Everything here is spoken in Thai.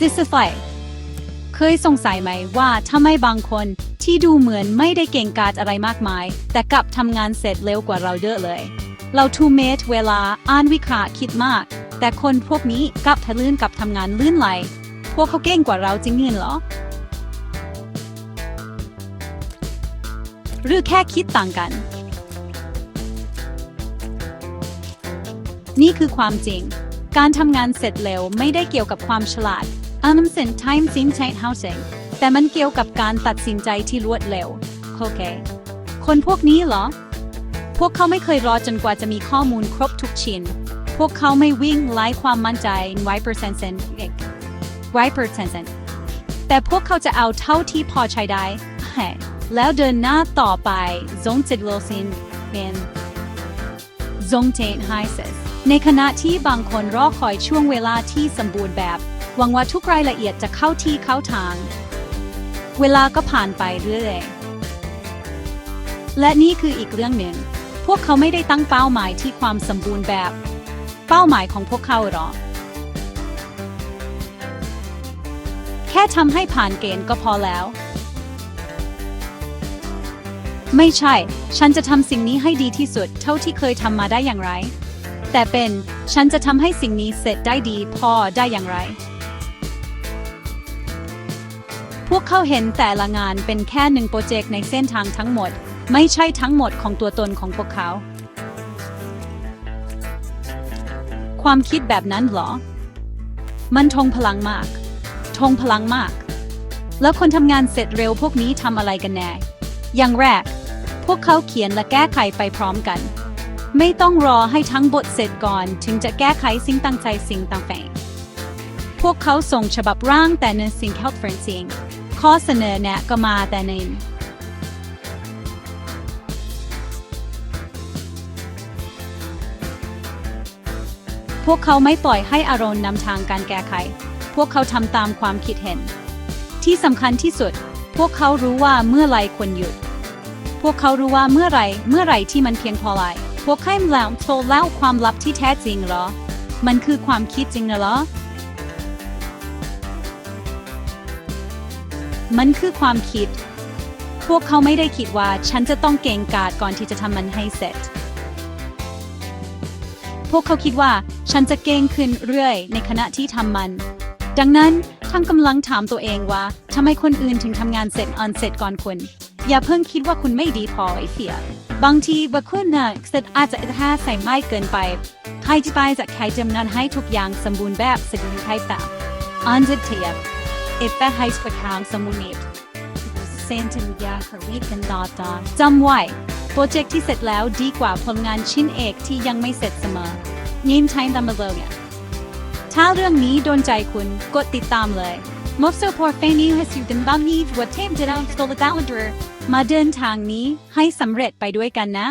disify เคยสงสัยไหมว่าทำไมบางคนที่ดูเหมือนไม่ได้เก่งกาจอะไรมากมาย แต่กลับทำงานเสร็จเร็วกว่าเราเยอะเลย เราทูเมทเวลาอ่านวิเคราะห์คิดมาก แต่คนพวกนี้กลับทะลื่นกับทำงานลื่นไหล พวกเขาเก่งกว่าเราจริงเหรอ หรือแค่คิดต่างกัน นี่คือความจริง การทำงานเสร็จเร็วไม่ได้เกี่ยวกับความฉลาด อันนั้นเป็น time s i n c h a t housing แต่มันเกี่ยวกับการตัดสินใจที่รวดเร็ว โอเค คนพวกนี้เหรอ พวกเขาไม่เคยรอจนกว่าจะมีข้อมูลครบทุกชิ้น พวกเขาไม่วิ่งไล่ความมั่นใจไวเปอร์เซ็นต์ไวเปอร์เซ็นต์แต่พวกเขาจะเอาเท่าที่พอใช้ได้ แล้วเดินหน้าต่อไป z o n e จิตโลซินเป็น z o n e เทนไฮเซสในขณะที่บางคนรอคอยช่วงเวลาที่สมบูรณ์แบบ หวังว่าทุกรายละเอียดจะเข้าที่เข้าทาง เวลาก็ผ่านไปเรื่อยและนี่คืออีกเรื่องหนึ่ง พวกเขาไม่ได้ตั้งเป้าหมายที่ความสมบูรณ์แบบ เป้าหมายของพวกเขาหรอกแค่ทำให้ผ่านเกณฑ์ก็พอแล้ว ไม่ใช่ ฉันจะทำสิ่งนี้ให้ดีที่สุดเท่าที่เคยทำมาได้อย่างไร แต่เป็น ฉันจะทำให้สิ่งนี้เสร็จได้ดีพอได้อย่างไร พวกเขาเห็นแต่ละงานเป็นแค่หนึ่งโปรเจกต์ในเส้นทางทั้งหมด ไม่ใช่ทั้งหมดของตัวตนของพวกเขา ความคิดแบบนั้นเหรอ มันทงพลังมาก ทงพลังมาก แล้วคนทำงานเสร็จเร็วพวกนี้ทำอะไรกันแน่ อย่างแรก พวกเขาเขียนและแก้ไขไปพร้อมกัน ไม่ต้องรอให้ทั้งบทเสร็จก่อนถึงจะแก้ไขสิ่งตั้งใจสิ่งต่างแฝงพวกเขาส่งฉบับร่างแต่ในสิ่งเข้าเฟรนซิง ข้อเสนอแนะก็มาแต่ในพวกเขาไม่ปล่อยให้อารมณ์นำทางการแก้ไข พวกเขาทำตามความคิดเห็น ที่สำคัญที่สุด พวกเขารู้ว่าเมื่อไรควรหยุด พวกเขารู้ว่าเมื่อไรเมื่อไรที่มันเพียงพอไรพวกเขาแล้วโทรเล่าความลับที่แท้จริงเหรอ มันคือความคิดจริงนะเหรอ มันคือความคิด พวกเขาไม่ได้คิดว่าฉันจะต้องเก่งกาจก่อนที่จะทำมันให้เสร็จ พวกเขาคิดว่าฉันจะเก่งขึ้นเรื่อยในขณะที่ทำมัน ดังนั้นทั้งกำลังถามตัวเองว่าทำไมคนอื่นถึงทำงานเสร็จอันเสร็จก่อนคุณ อย่าเพิ่งคิดว่าคุณไม่ดีพอไอ้เสียบางทีว่าคุณน่ะเสร็จอาจจะท่าใส่ไม่เกินไปใครจะไปจากใครจำนันให้ทุกอย่างสมบูรณ์แบบสิ่งที่ตามอันจะเทียบ เอฟแปให้สกทางสมุนิตเซนตินยาคาริกันดอตาจำไว้ โปรเจกต์ที่เสร็จแล้วดีกว่าผลงานชิ้นเอกที่ยังไม่เสร็จเสมอยิ้มใช้ตามมาเลยเนี่ยถ้าเรื่องนี้โดนใจคุณกดติดตามเลยมอบโซพอร์เฟนี่ให้สิวดันบางนีวัดเทพจะได้สโตลดาวดร์มาเดินทางนี้ให้สำเร็จไปด้วยกันนะ